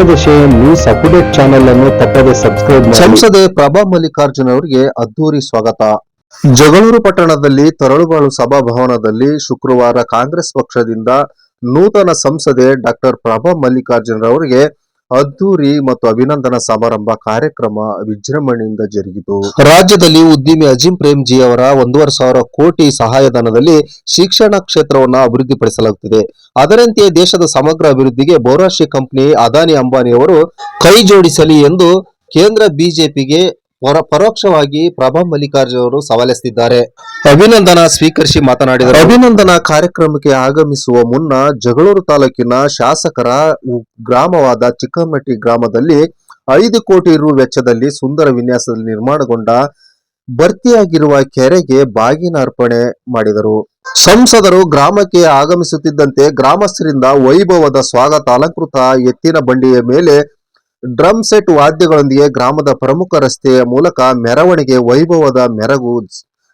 ಶುಕ್ರದಶೆ news update channel ಅನ್ನು ತಪ್ಪದೆ subscribe ಸಂಸದೆ ಪ್ರಭಾ ಮಲ್ಲಿಕಾರ್ಜುನ್ ಅವರಿಗೆ ಅದ್ದೂರಿ ಸ್ವಾಗತ. ಜಗಳೂರು ಪಟ್ಟಣದಲ್ಲಿ ತರಳುಬಾಳು ಸಭಾಭವನದಲ್ಲಿ ಶುಕ್ರವಾರ ಕಾಂಗ್ರೆಸ್ ಪಕ್ಷದಿಂದ ನೂತನ ಸಂಸದೆ ಡಾಕ್ಟರ್ ಪ್ರಭಾ ಮಲ್ಲಿಕಾರ್ಜುನ್ ಅವರಿಗೆ ಅದ್ದೂರಿ ಮತ್ತು ಅಭಿನಂದನಾ ಸಮಾರಂಭ ಕಾರ್ಯಕ್ರಮ ವಿಜೃಂಭಣೆಯಿಂದ ಜರುಗಿತು. ರಾಜ್ಯದಲ್ಲಿ ಉದ್ಯಮಿ ಅಜಿಂ ಪ್ರೇಮ್ಜಿ ಅವರ ಒಂದೂವರೆ ಸಾವಿರ ಕೋಟಿ ಸಹಾಯಧನದಲ್ಲಿ ಶಿಕ್ಷಣ ಕ್ಷೇತ್ರವನ್ನು ಅಭಿವೃದ್ಧಿಪಡಿಸಲಾಗುತ್ತಿದೆ. ಅದರಂತೆಯೇ ದೇಶದ ಸಮಗ್ರ ಅಭಿವೃದ್ಧಿಗೆ ಬಹುರಾಷ್ಟ್ರೀಯ ಕಂಪನಿ ಅದಾನಿ ಅಂಬಾನಿ ಅವರು ಕೈ ಜೋಡಿಸಲಿ ಎಂದು ಕೇಂದ್ರ ಬಿಜೆಪಿಗೆ ಪರ- ಪರೋಕ್ಷವಾಗಿ ಪ್ರಭಾ ಮಲ್ಲಿಕಾರ್ಜುನ್ ಅವರು ಸವಾಲೆಸ್ತಿದ್ದಾರೆ ಅಭಿನಂದನ ಸ್ವೀಕರಿಸಿ ಮಾತನಾಡಿದರು. ಅಭಿನಂದನ ಕಾರ್ಯಕ್ರಮಕ್ಕೆ ಆಗಮಿಸುವ ಮುನ್ನ ಜಗಳೂರು ತಾಲೂಕಿನ ಶಾಸಕರ ಗ್ರಾಮವಾದ ಚಿಕ್ಕಮಟ್ಟಿ ಗ್ರಾಮದಲ್ಲಿ ಐದು ಕೋಟಿ ರು ವೆಚ್ಚದಲ್ಲಿ ಸುಂದರ ವಿನ್ಯಾಸದಲ್ಲಿ ನಿರ್ಮಾಣಗೊಂಡ ಭರ್ತಿಯಾಗಿರುವ ಕೆರೆಗೆ ಬಾಗಿನ ಅರ್ಪಣೆ ಮಾಡಿದರು. ಸಂಸದರು ಗ್ರಾಮಕ್ಕೆ ಆಗಮಿಸುತ್ತಿದ್ದಂತೆ ಗ್ರಾಮಸ್ಥರಿಂದ ವೈಭವದ ಸ್ವಾಗತ ಅಲಂಕೃತ ಎತ್ತಿನ ಬಂಡಿಯ ಮೇಲೆ ಡ್ರಮ್ ಸೆಟ್ ವಾದ್ಯಗಳೊಂದಿಗೆ ಗ್ರಾಮದ ಪ್ರಮುಖ ರಸ್ತೆಯ ಮೂಲಕ ಮೆರವಣಿಗೆ ವೈಭವದ ಮೆರಗು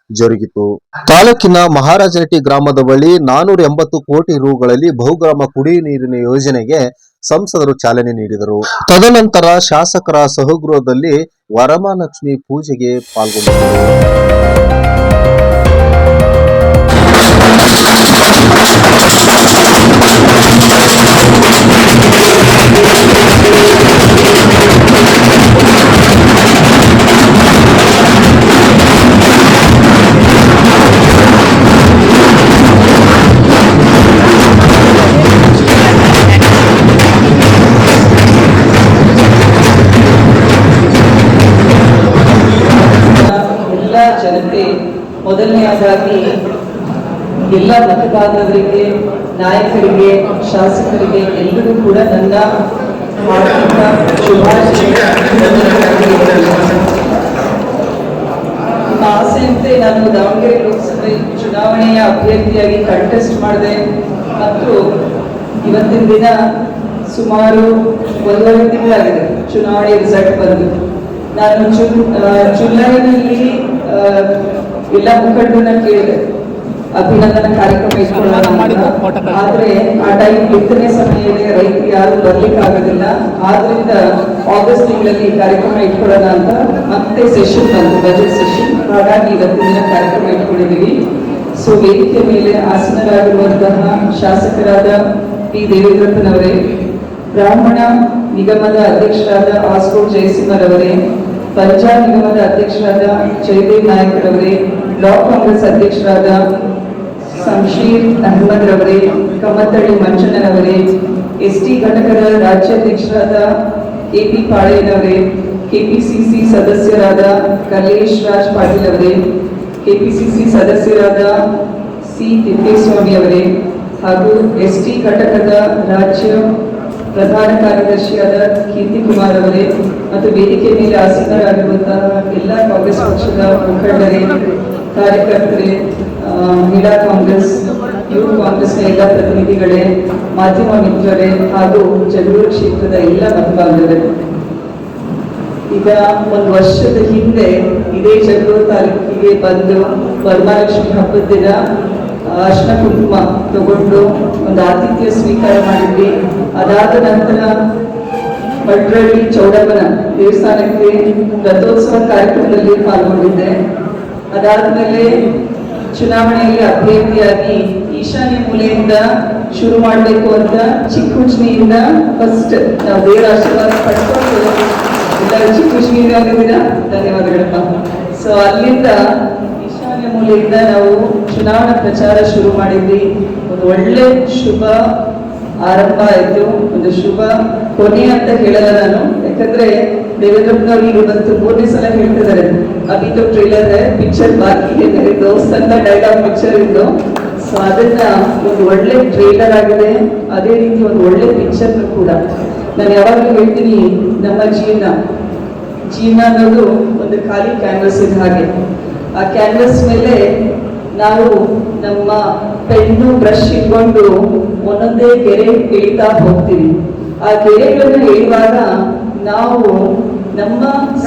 ಜರುಗಿತು. ತಾಲೂಕಿನ ಮಹಾರಾಜನಟ್ಟಿ ಗ್ರಾಮದ ಬಳಿ ನಾನೂರ ಎಂಬತ್ತು ಕೋಟಿ ರೂಗಳಲ್ಲಿ ಬಹುಗ್ರಾಮ ಕುಡಿಯುವ ನೀರಿನ ಯೋಜನೆಗೆ ಸಂಸದರು ಚಾಲನೆ ನೀಡಿದರು. ತದನಂತರ ಶಾಸಕರ ಸಹಗೃಹದಲ್ಲಿ ವರಮಹಾಲಕ್ಷ್ಮಿ ಪೂಜೆಗೆ ಪಾಲ್ಗೊಂಡಿದ್ದರು. ಮತದಾರರಿಗೆ ನಾಯಕರಿಗೆ, ಶಾಸಕರಿಗೆ ಎಲ್ಲರಿಗೂ ಕೂಡ ನನ್ನ ಹಾರ್ದಿಕ ನಿಮ್ಮ ಆಸೆಯಂತೆ ನಾನು ದಾವಣಗೆರೆ ಲೋಕಸಭೆ ಚುನಾವಣೆಯ ಅಭ್ಯರ್ಥಿಯಾಗಿ ಕಂಟೆಸ್ಟ್ ಮಾಡಿದೆ. ಮತ್ತು ಇವತ್ತಿನ ದಿನ ಸುಮಾರು ಒಂದೂವರೆ ತಿಂಗಳಾಗಿದೆ ಚುನಾವಣೆ ರಿಸಲ್ಟ್ ಬಂದು. ನಾನು ಜುಲೈನಲ್ಲಿ ಎಲ್ಲ ಮುಖಂಡರನ್ನ ಕೇಳಿದೆ. ಅಭಿನಂದನಾ ಕಾರ್ಯಕ್ರಮ ಇಟ್ಕೊಳ್ಳೋಣ. ಆದ್ರೆ ಆ ಟೈಮ್ ಬಿತ್ತನೆ ಸಮಯದಲ್ಲಿ ರೈತ ರೈತರು ಯಾರು ಬರ್ಲಿಕ್ಕೆ ಆಗೋದಿಲ್ಲ ಆದ್ರಿಂದ ಆಗಸ್ಟ್ ತಿಂಗಳಲ್ಲಿ ಈ ಕಾರ್ಯಕ್ರಮ ಇಟ್ಕೊಳ್ಳೋಣ ಅಂತ ಮತ್ತೆ ಸೆಷನ್ ಬಂತು ಬಜೆಟ್ ಸೆಷನ್ ಹಾಗಾಗಿ ಇವತ್ತಿನ ಕಾರ್ಯಕ್ರಮ ಇಟ್ಕೊಂಡಿದ್ದೀವಿ. ಸೊ ವೇದಿಕೆ ಮೇಲೆ ಆಸನರಾಗಿರುವಂತಹ ಶಾಸಕರಾದ ಪಿ ದೇವೇಂದ್ರಪ್ಪನವರೇ ಬ್ರಾಹ್ಮಣ ನಿಗಮದ ಅಧ್ಯಕ್ಷರಾದ ಆಸ್ಕೋಟ್ ಜಯಸಿಂಹರವರೇ ಪಂಜಾಬ್ ನಿಗಮದ ಅಧ್ಯಕ್ಷರಾದ ಜಯದೇವ್ ನಾಯಕರವರೇ ಬ್ಲಾಕ್ ಕಾಂಗ್ರೆಸ್ ಅಧ್ಯಕ್ಷರಾದ ಸಂಶೀರ್ ಅಹಮದ್ ರವರೇ ಕಮ್ಮತ್ತಳ್ಳಿ ಮಂಚನವರೇ ಎಸ್ ಟಿ ಘಟಕದ ರಾಜ್ಯಾಧ್ಯಕ್ಷರಾದ ಕೆ ಪಿ ಪಾಳೇನವರೇ, ಕೆಪಿಸಿಸಿ ಸದಸ್ಯರಾದ ಕಲೇಶ್ ರಾಜ್ ಪಾಟೀಲ್ ಅವರೇ ಕೆಪಿಸಿಸಿ ಸದಸ್ಯರಾದ ಸಿ. ತಿಪ್ಪೇಸ್ವಾಮಿ ಅವರೇ, ಹಾಗೂ ಎಸ್ ಟಿ ಘಟಕದ ರಾಜ್ಯ ಪ್ರಧಾನ ಕಾರ್ಯದರ್ಶಿಯಾದ ಕೀರ್ತಿ ಕುಮಾರ್ ಅವರೇ ಮತ್ತು ವೇದಿಕೆ ಮೇಲೆ ಆಸೀನರಾಗಿರುವಂತಹ ಎಲ್ಲ ಕಾಂಗ್ರೆಸ್ ಪಕ್ಷದ ಮುಖಂಡರೇ ಕಾರ್ಯಕರ್ತರೇ ಮಹಿಳಾ ಕಾಂಗ್ರೆಸ್, ಯೂತ್ ಕಾಂಗ್ರೆಸ್ನ ಎಲ್ಲ ಪ್ರತಿನಿಧಿಗಳೇ, ಮಾಧ್ಯಮ ಮಿತ್ರರೇ ಹಾಗೂ ಜಗಳೂರು ಕ್ಷೇತ್ರದ ಎಲ್ಲ ಬಂಧುಬಾಂಧವರೇ ಈಗ ಒಂದು ವರ್ಷದ ಹಿಂದೆ ಇದೇ ಜಗಳೂರು ತಾಲೂಕಿಗೆ ಬಂದು ವರಮಹಾಲಕ್ಷ್ಮಿ ಹಬ್ಬದ ದಿನ ಅರ್ಶನ ಕುಂಕುಮ ತಗೊಂಡು ಒಂದು ಆತಿಥ್ಯ ಸ್ವೀಕಾರ ಮಾಡಿದ್ವಿ. ಅದಾದ ನಂತರ ಭಟ್ರಳ್ಳಿ ಚೌಡಮ್ಮನ ದೇವಸ್ಥಾನಕ್ಕೆ ರಥೋತ್ಸವ ಕಾರ್ಯಕ್ರಮದಲ್ಲಿ ಪಾಲ್ಗೊಂಡಿದ್ದೆ. ಅದಾದ್ಮೇಲೆ ಚುನಾವಣೆಯಲ್ಲಿ ಅಭ್ಯರ್ಥಿಯಾಗಿ ಈಶಾನ್ಯ ಮೂಲೆಯಿಂದ ಶುರು ಮಾಡಬೇಕು ಅಂತ ಚಿಕ್ಕುಜ್ನಿಯಿಂದ ಫಸ್ಟ್ ನಾವು ದೇವರ ಆಶೀರ್ವಾದ ಪಡ್ಕೊಂಡು ಎಲ್ಲರೂ ಆಗಿದ್ದೀರಾ? ಧನ್ಯವಾದಗಳಪ್ಪ. ಸೊ ಅಲ್ಲಿಂದ ಈಶಾನ್ಯ ಮೂಲೆಯಿಂದ ನಾವು ಚುನಾವಣಾ ಪ್ರಚಾರ ಶುರು ಮಾಡಿದ್ವಿ. ಒಂದು ಒಳ್ಳೆ ಶುಭ ಆರಂಭ ಆಯಿತು. ಒಂದು ಶುಭ ಕೊನೆ ಅಂತ ಹೇಳಲ್ಲ ನಾನು. ಯಾಕಂದ್ರೆ ದೇವೇಂದ್ರಪ್ಪನವ್ರು ಈಗ ಬಂತು ಮೂರನೇ ಸಲ ಹೇಳ್ತಿದ್ದಾರೆ. ಅಭಿ ಟ್ರೈಲರ್ ಟ್ರೇಲರ್ ಪಿಕ್ಚರ್ ಬಾಕಿ ಏನಾದ್ರೆ ದೋಸ್ತ್ ಅಂತ ಡೈಲಾಗ್ ಪಿಕ್ಚರ್ ಇದ್ದು ಸೊ ಅದನ್ನ ಒಂದು ಒಳ್ಳೆ ಟ್ರೇಲರ್ ಆಗಿದೆ. ಅದೇ ರೀತಿ ಒಂದು ಒಳ್ಳೆ ಪಿಕ್ಚರ್ ಕೂಡ. ನಾನು ಯಾವಾಗಲೂ ಹೇಳ್ತೀನಿ, ನಮ್ಮ ಜೀವನ. ಜೀವನ ಅನ್ನೋದು ಒಂದು ಖಾಲಿ ಕ್ಯಾನ್ವಸ್ ಇದೆ ಹಾಗೆ. ಆ ಕ್ಯಾನ್ವಸ್ ಮೇಲೆ ನಾವು ನಮ್ಮ ಪೆನ್ನು ಬ್ರಷ್ ಇಟ್ಕೊಂಡು ಒಂದೊಂದೇ ಗೆರೆ ಇಳಿತಾ ಹೋಗ್ತೀವಿ ಆ ಗೆರೆಗಳನ್ನು ಇಳಿಯುವಾಗ ನಾವು ನಮ್ಮ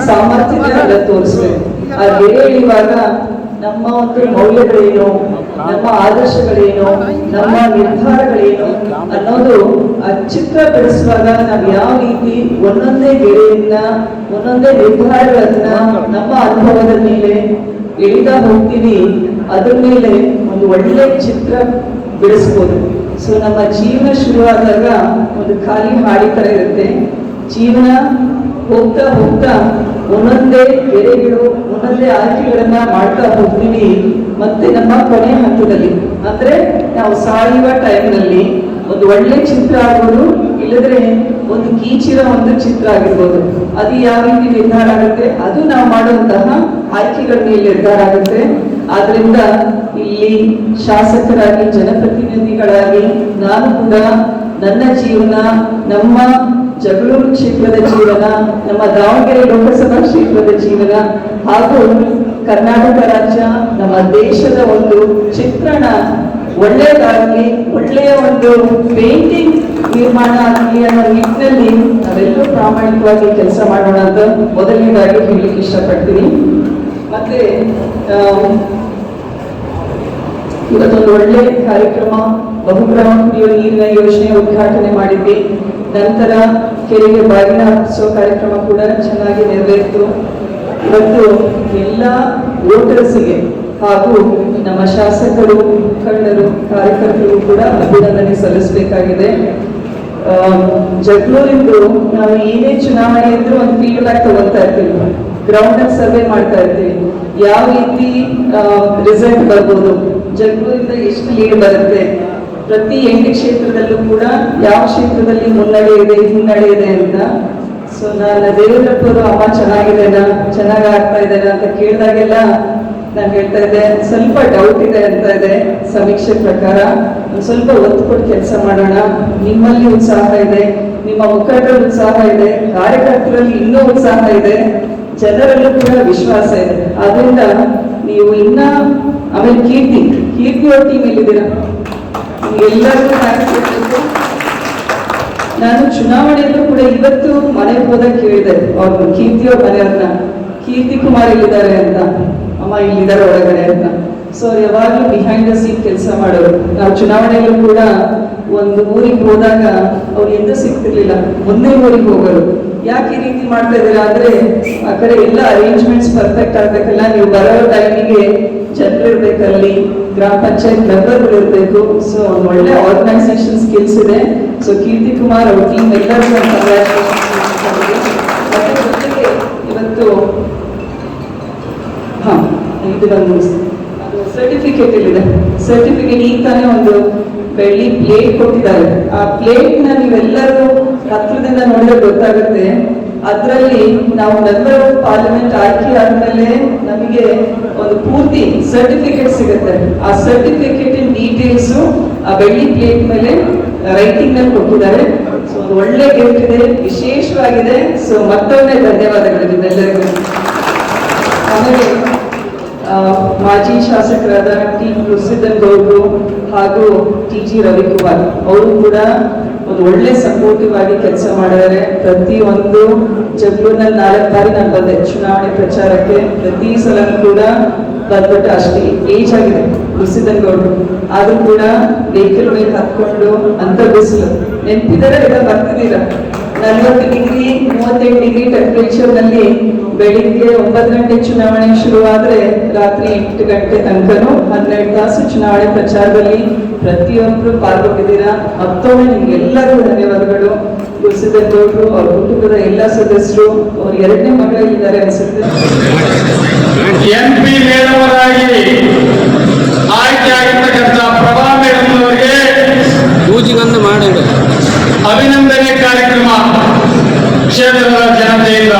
ಸಾಮರ್ಥ್ಯದ ತೋರಿಸ್ಬೇಕು ಆ ಗೆರೆ ಇಳಿಯುವಾಗ ನಮ್ಮ ಒಂದು ಮೌಲ್ಯಗಳೇನು, ನಮ್ಮ ಆದರ್ಶಗಳೇನು, ನಮ್ಮ ನಿರ್ಧಾರಗಳೇನು ಅನ್ನೋದು ಆ ಚಿತ್ರ ಬಿಡಿಸುವಾಗ ನಾವು ಯಾವ ರೀತಿ ಒಂದೊಂದೇ ಗೆರೆಯನ್ನ, ಒಂದೊಂದೇ ನಿರ್ಧಾರಗಳನ್ನ ನಮ್ಮ ಅನುಭವದ ಮೇಲೆ ಎಳಿತಾ ಹೋಗ್ತೀವಿ ಅದ್ರ ಮೇಲೆ ಒಂದು ಒಳ್ಳೆ ಚಿತ್ರ ಬಿಡಿಸ್ಬೋದು. ಸೊ ನಮ್ಮ ಜೀವನ ಶುರುವಾದಾಗ ಒಂದು ಖಾಲಿ ಹಾಡಿ ತರ ಇರುತ್ತೆ. ಜೀವನ ಹೋಗ್ತಾ ಹೋಗ್ತಾ ಒಂದೊಂದೇ ಗೆರೆಗಳು, ಒಂದೊಂದೇ ಆಯ್ಕೆಗಳನ್ನ ಮಾಡ್ತಾ ಹೋಗ್ತೀವಿ. ಮತ್ತೆ ನಮ್ಮ ಕೊನೆ ಹಂತದಲ್ಲಿ, ಅಂದ್ರೆ ನಾವು ಸಾಯುವ ಟೈಮ್ನಲ್ಲಿ ಒಂದು ಒಳ್ಳೆ ಚಿತ್ರ ಆಗ್ಬೋದು, ಇಲ್ಲದ್ರೆ ಒಂದು ಕೀಚಿನ ಒಂದು ಚಿತ್ರ ಆಗಿರ್ಬೋದು. ಅದು ಯಾವ ರೀತಿ ನಿರ್ಧಾರ ಆಗುತ್ತೆ? ಅದು ನಾವು ಮಾಡುವಂತಹ ಆಯ್ಕೆಗಳ ಮೇಲೆ ನಿರ್ಧಾರ ಆಗುತ್ತೆ. ಆದ್ರಿಂದ ಇಲ್ಲಿ ಶಾಸಕರಾಗಿ, ಜನಪ್ರತಿನಿಧಿಗಳಾಗಿ ನಾನು ಕೂಡ ನನ್ನ ಜೀವನ, ನಮ್ಮ ಜಗಳೂರು ಕ್ಷೇತ್ರದ ಜೀವನ, ನಮ್ಮ ದಾವಣಗೆರೆ ಲೋಕಸಭಾ ಕ್ಷೇತ್ರದ ಜೀವನ, ಹಾಗೂ ಕರ್ನಾಟಕ ರಾಜ್ಯ, ನಮ್ಮ ದೇಶದ ಒಂದು ಚಿತ್ರಣ ಒಳ್ಳೆಯದಾಗಲಿ, ಒಳ್ಳೆಯ ಒಂದು ಪೇಂಟಿಂಗ್ ನಿರ್ಮಾಣ ಆಗಲಿ ಅನ್ನೋ ನಿಟ್ಟಿನಲ್ಲಿ ನಾವೆಲ್ಲರೂ ಪ್ರಾಮಾಣಿಕವಾಗಿ ಕೆಲಸ ಮಾಡೋಣ ಅಂತ ಮೊದಲನೇದಾಗಿ ಹೇಳಲಿಕ್ಕೆ ಇಷ್ಟಪಡ್ತೀನಿ. ಮತ್ತೆ ಇವತ್ತೊಂದು ಒಳ್ಳೆ ಕಾರ್ಯಕ್ರಮ ಬಹುಗ್ರಾಮ ಕುಡಿಯುವ ನೀರಿನ ಯೋಜನೆ ಉದ್ಘಾಟನೆ ಮಾಡಿದ್ವಿ ನಂತರ ಕೆರೆಗೆ ಬಾಗಿನ ಹಾಕಿಸುವ ಕಾರ್ಯಕ್ರಮ ಕೂಡ ಚೆನ್ನಾಗಿ ನೆರವೇರಿತು. ಇವತ್ತು ಎಲ್ಲ ವೋಟರ್ಸ್ಗೆ ಹಾಗೂ ನಮ್ಮ ಶಾಸಕರು, ಮುಖಂಡರು, ಕಾರ್ಯಕರ್ತರು ಕೂಡ ಅಭಿನಂದನೆ ಸಲ್ಲಿಸಬೇಕಾಗಿದೆ. ಜಗಳೂರಿಂದು ನಾವು ಏನೇ ಚುನಾವಣೆ ಇದ್ರೂ ಒಂದು ಫೀಡ್ಬ್ಯಾಕ್ ತಗೊಳ್ತಾ ಇರ್ತೀವಿ ಗ್ರೌಂಡ್ ಸರ್ವೆ ಮಾಡ್ತಾ ಇರ್ತೀವಿ ಯಾವ ರೀತಿ ರಿಸಲ್ಟ್ ಬರ್ಬೋದು? ಜಗಳೂರಿಂದ ಎಷ್ಟು ಲೀಡ್ ಬರುತ್ತೆ? ಪ್ರತಿ ಎಂಟು ಕ್ಷೇತ್ರದಲ್ಲೂ ಕೂಡ ಯಾವ ಕ್ಷೇತ್ರದಲ್ಲಿ ಮುನ್ನಡೆ ಇದೆ, ಹಿನ್ನಡೆ ಇದೆ ಅಂತ. ಸೊ ನಾನು ದೇವರಪ್ಪರು ಅಮ್ಮ ಚೆನ್ನಾಗಿದ್ದೇನಾ ಚೆನ್ನಾಗಿ ಆಗ್ತಾ ಇದ್ದೇನಾ ಅಂತ ಕೇಳಿದಾಗೆಲ್ಲ ನಾನು ಹೇಳ್ತಾ ಇದ್ದೆ, ಸ್ವಲ್ಪ ಡೌಟ್ ಇದೆ ಅಂತ ಇದೆ ಸಮೀಕ್ಷೆ ಪ್ರಕಾರ. ಒಂದು ಸ್ವಲ್ಪ ಒತ್ತು ಕೊಟ್ಟು ಕೆಲಸ ಮಾಡೋಣ. ನಿಮ್ಮಲ್ಲಿ ಉತ್ಸಾಹ ಇದೆ, ನಿಮ್ಮ ಮುಖಂಡರಲ್ಲಿ ಉತ್ಸಾಹ ಇದೆ, ಕಾರ್ಯಕರ್ತರಲ್ಲಿ ಇನ್ನೂ ಉತ್ಸಾಹ ಇದೆ, ಜನರಲ್ಲೂ ಕೂಡ ವಿಶ್ವಾಸ ಇದೆ. ಆದ್ರಿಂದ ನೀವು ಇನ್ನ, ಆಮೇಲೆ ಕೀರ್ತಿ ಕೀರ್ತಿ ಅವ್ರ ಟೀಮ್ ಇಲ್ಲಿದ್ದೀರಾ ಎಲ್ಲರಿಗೂ. ನಾನು ಚುನಾವಣೆಯಲ್ಲೂ ಕೂಡ ಇವತ್ತು ಮನೆಗೆ ಹೋದಾಗ ಕೇಳಿದೆ ಅವ್ರನ್ನ ಕೀರ್ತಿ ಅವ್ರ ಮನೆಯವ್ರನ್ನ. ಕೀರ್ತಿ ಕುಮಾರ್ ಇಲ್ಲಿದ್ದಾರೆ ಅಂತ. ಅಮ್ಮ ಇಲ್ಲಿದ್ದಾರೆ ಒಳಗಡೆ ಅಂತ. ಸೊ ಯಾವಾಗಲೂ ಬಿಹೈಂಡ್ ದ ಸೀನ್ ಕೆಲಸ ಮಾಡೋರು. ನಾವು ಚುನಾವಣೆಯಲ್ಲೂ ಕೂಡ ಒಂದು ಊರಿಗೆ ಹೋದಾಗ ಅವ್ರು ಎಂದೂ ಸಿಗ್ತಿರ್ಲಿಲ್ಲ. ಒಂದೇ ಊರಿಗೆ ಹೋಗೋರು. ಯಾಕೆ ಈ ರೀತಿ ಮಾಡ್ತಾ ಇದ್ದೀರಾ ಅಂದ್ರೆ ಆ ಕಡೆ ಎಲ್ಲ ಅರೇಂಜ್ಮೆಂಟ್ಸ್ ಪರ್ಫೆಕ್ಟ್ ಆಗ್ಬೇಕಲ್ಲ. ನೀವು ಬರೋ ಟೈಮಿಗೆ ಜನರು ಇರ್ಬೇಕಲ್ಲಿ, ಗ್ರಾಮ ಪಂಚಾಯತ್ ಮೆಂಬರ್ಗಳು ಇರಬೇಕು. ಸೊ ಒಳ್ಳೆ ಆರ್ಗನೈಸೇಷನ್ ಸ್ಕಿಲ್ಸ್ ಇದೆ. ಸೊ ಕೀರ್ತಿ ಕುಮಾರ್ ಅವ್ರ ಟೀಮ್ ಇವತ್ತು ಹಾ ಇದು ಒಂದು ಸರ್ಟಿಫಿಕೇಟ್ ಇಲ್ಲಿದೆ. ಸರ್ಟಿಫಿಕೇಟ್ ಈಗ ತಾನೇ ಒಂದು ಬೆಳ್ಳಿ ಪ್ಲೇಟ್ ಕೊಟ್ಟಿದ್ದಾರೆ. ಆ ಪ್ಲೇಟ್ನ ನೀವೆಲ್ಲರೂ ಹತ್ರದಿಂದ ನೋಡಿದ್ರೆ ಗೊತ್ತಾಗುತ್ತೆ. ಅದರಲ್ಲಿ ನಾವು ಮೆಂಬರ್ ಆಫ್ ಪಾರ್ಲಿಮೆಂಟ್ ಆಯ್ಕೆ ಆದ್ಮೇಲೆ ನಮಗೆ ಒಂದು ಪೂರ್ತಿ ಸರ್ಟಿಫಿಕೇಟ್ ಸಿಗುತ್ತೆ. ಆ ಸರ್ಟಿಫಿಕೇಟ್ ಡೀಟೇಲ್ಸ್ ಆ ಬೆಳ್ಳಿ ಪ್ಲೇಟ್ ಮೇಲೆ ರೈಟಿಂಗ್ನಲ್ಲಿ ಕೊಟ್ಟಿದ್ದಾರೆ. ಸೊ ಒಂದು ಒಳ್ಳೆ ಗಿಫ್ಟ್ ಇದೆ, ವಿಶೇಷವಾಗಿದೆ. ಸೊ ಮತ್ತೊಮ್ಮೆ ಧನ್ಯವಾದಗಳು ನಿಮ್ಮೆಲ್ಲರಿಗೂ. ಆಮೇಲೆ ಮಾಜಿ ಶಾಸಕರಾದ ಟಿ ಮುರಸಿದ್ದನ್ ಗೌಡ್ರು ಹಾಗೂ ಟಿ ಜಿ ರವಿಕುಮಾರ್. ಅವರು ಕೂಡ ಒಂದು ಒಳ್ಳೆ ಸಪೋರ್ಟಿವ್ ಆಗಿ ಕೆಲಸ ಮಾಡಿದ್ದಾರೆ. ಪ್ರತಿಯೊಂದು ಜಗ್ಲೂರ್ನಲ್ಲಿ ನಾಲ್ಕು ಬಾರಿ ನಾನು ಬಂದೆ. ಚುನಾವಣೆ ಪ್ರಚಾರಕ್ಕೆ ಪ್ರತಿ ಸಲ ಕೂಡ ಬಂದ್ಬಿಟ್ಟು ಅಷ್ಟೇ ಏಜ್ ಆಗಿದೆ ಮುರಸಿದ್ದನ್ ಗೌಡ್ರು. ಆದ್ರೂ ಕೂಡ ವೆಹಿಕಲ್ ಮೇಲೆ ಹತ್ಕೊಂಡು ಅಂತ ಬಿಸಿಲು ನೆನಪಿದರೆ, ಎಲ್ಲ ಬರ್ತಿದ್ದೀರಾ ನಲವತ್ತು ಡಿಗ್ರಿ ಮೂವತ್ತೈದು ಡಿಗ್ರಿ ಟೆಂಪರೇಚರ್ನಲ್ಲಿ ಬೆಳಿಗ್ಗೆ ಒಂಬತ್ತು ಗಂಟೆ ಚುನಾವಣೆ ಶುರುವಾದ್ರೆ ರಾತ್ರಿ ಎಂಟು ಗಂಟೆ ತನಕನೂ ಹನ್ನೆರಡು ತಾಸು ಚುನಾವಣೆ ಪ್ರಚಾರದಲ್ಲಿ ಪ್ರತಿಯೊಬ್ಬರು ಪಾಲ್ಗೊಂಡಿದ್ದೀರಾ? ಮತ್ತೊಮ್ಮೆ ನಿಮ್ಗೆಲ್ಲರಿಗೂ ಧನ್ಯವಾದಗಳು. ಗುರುಸಿದ್ದಗೌಡರು ಅವ್ರ ಕುಟುಂಬದ ಎಲ್ಲ ಸದಸ್ಯರು ಅವ್ರ ಎರಡನೇ ಮಗಳಿದ್ದಾರೆ ಅನ್ಸುತ್ತೆ. ಆಯ್ಕೆ ಆಗಿರ್ತಕ್ಕಂಥ ಪ್ರಭಾವ ಮೇಡಮ್ ಅವರಿಗೆ ಮಾಡಿದ್ರು ಅಭಿನಂದನೆ. ಕಾರ್ಯಕ್ರಮ ಕ್ಷೇತ್ರದ ಜನತೆಯಿಂದ